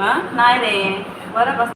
हा? नाही रे. बरं बस.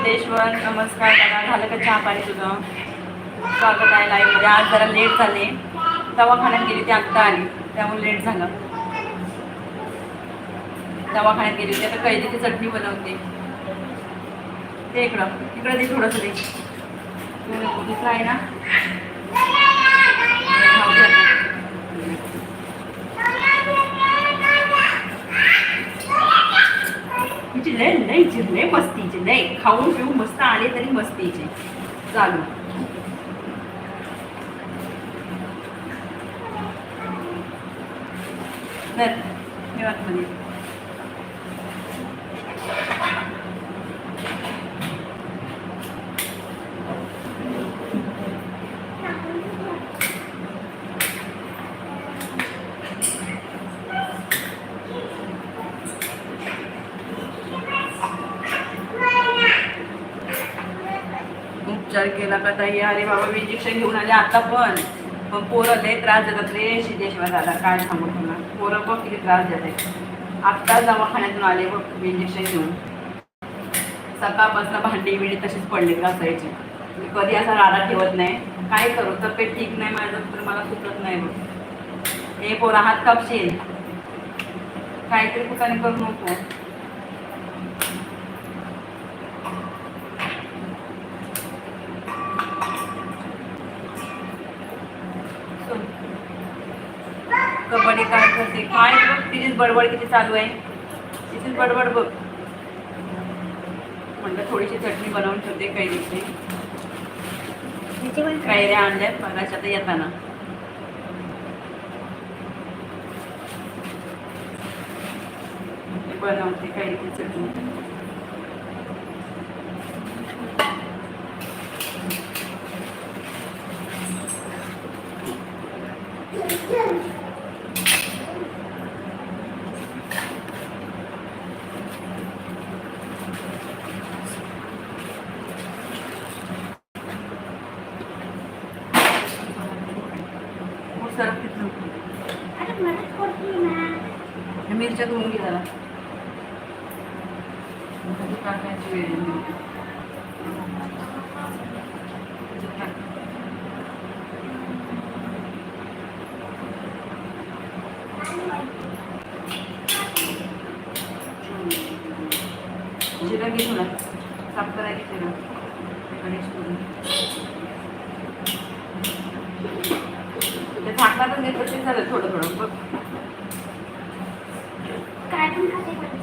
सिद्धेश्वर नमस्कार दादा झालं का चहा पाणी तुझं? स्वागत आहे लाईव्हमध्ये आज जरा लेट झाले. दवाखान्यात गेली ते आत्ता आली. त्यामुळे लेट झालं. दवाखान्यात गेली होती. आता कैदीची चटणी बनवते. ते इकडं. इकडं ते थोडंसं दे. दुसरं आहे ना खाऊ दे आता. हिची लय लय हिची लय मस्तीचे लय खाऊन पिऊ मस्त आले तरी मस्तीचे चालू तर हे आतमध्ये. केला का ताई? अरे बाबा मी इंजेक्शन घेऊन आले आता पण. पण पोरं लय त्रास देतात रे सिद्धेश्वर दादा काय सांगू तुला पोरं बघ किती त्रास देते आत्ताच दवाखान्यातून आले बघ मी इंजेक्शन घेऊन. सकाळपासून भांडी बिंडी तशीच पडली घासायची मी कधी असा राडा ठेवत नाही. काय करू? तब्येत ठीक नाही माझं तर मला सुचत नाही बघ. हे पोरं हात कापशील. काहीतरी कुठं करू नको. कबड्डी काय बघ तिचीच बडबड किती चालू आहे. तिचीच बडबड बघ. म्हणलं थोडीशी चटणी बनवून ठेवते कैरीची कैऱ्या आणल्यात मगाशी आता येताना. बनवते कैरीची चटणी खूप सरक तिथून हे मिरच्या धुवून घे जरा. कधी वेळ जिरा घे थोडा. साफ करायची जिरा. गणेश करून ते झाकणातच घेतलं तरी झालं थोडं थोडं. बघ. you have a witness.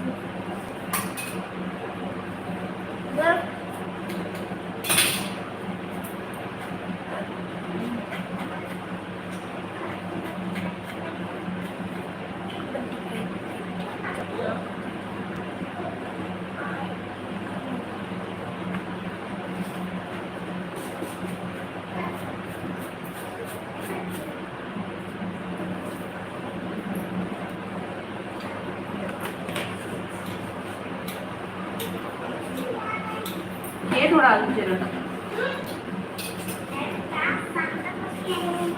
चिरत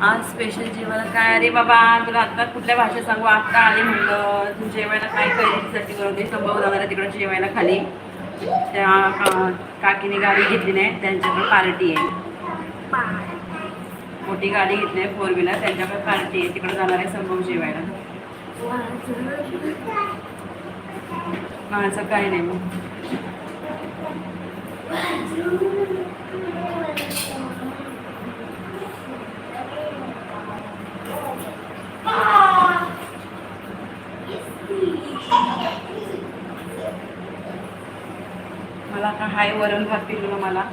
आज स्पेशल जेवायला काय? अरे बाबा तुला आता कुठल्या भाषेत सांगू? आत्ता आले म्हणलं तू जेवायला काय खरेदीसाठी बनवते संभव जाणार तिकडे जेवायला खाली. त्या काकीने गाडी घेतली नाही त्यांच्याकडे पार्टी आहे. मोठी गाडी घेतली आहे फोर व्हीलर त्यांच्याकडे पार्टी आहे. तिकडे जाणार आहे संभव जेवायला. माझं काय नाही. मग मला का हाय वरण भात पिरलं मला.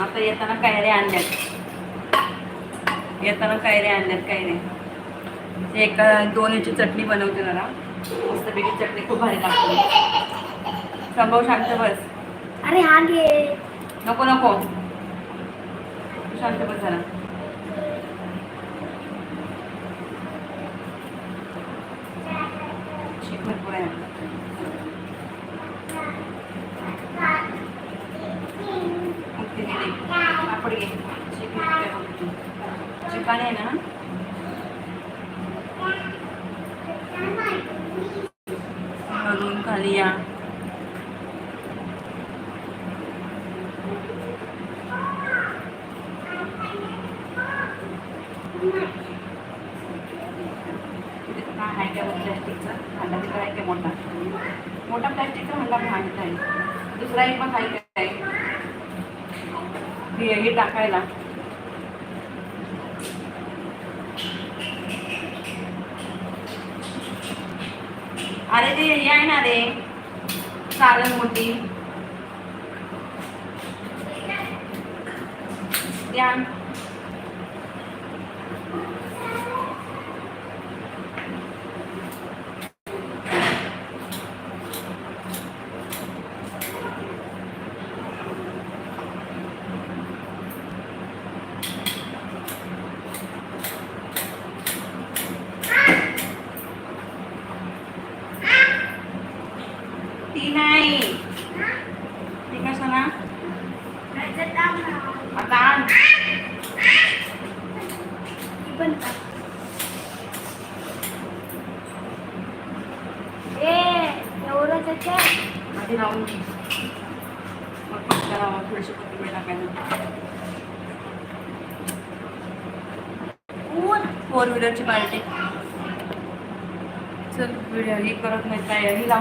आता येताना कायरे आणल्यात. येताना कैऱ्या आणल्यात कैऱ्या ते एक दोन याची चटणी बनवते जरा. मस्तपैकी चटणी खूप भारी लागते. संभव शांत बस. अरे हा घे. नको नको. शांत बस जरा. भरपूर आहे. तू. चिकन आहे ना? वरून खाली आहे का प्लॅस्टिकचा. हंडा तिकडे आहे का मोठा? मोठा प्लॅस्टिकचा हंडा पण आहे. दुसरा एक पण आहे. काय हे हे टाकायला. अरे ते हे आहे ना रे सारण मोठी ते आण. ती नाही ती कशाला आता आण. ए एवढं त्याचे आधी लावून घे. मग फक्त लावा, थोडीशी कोथिंबीर टाकायला ऊन फोर व्हीलरची पार्टी चल व्हिडिओ ही करत नाही काय ही लाव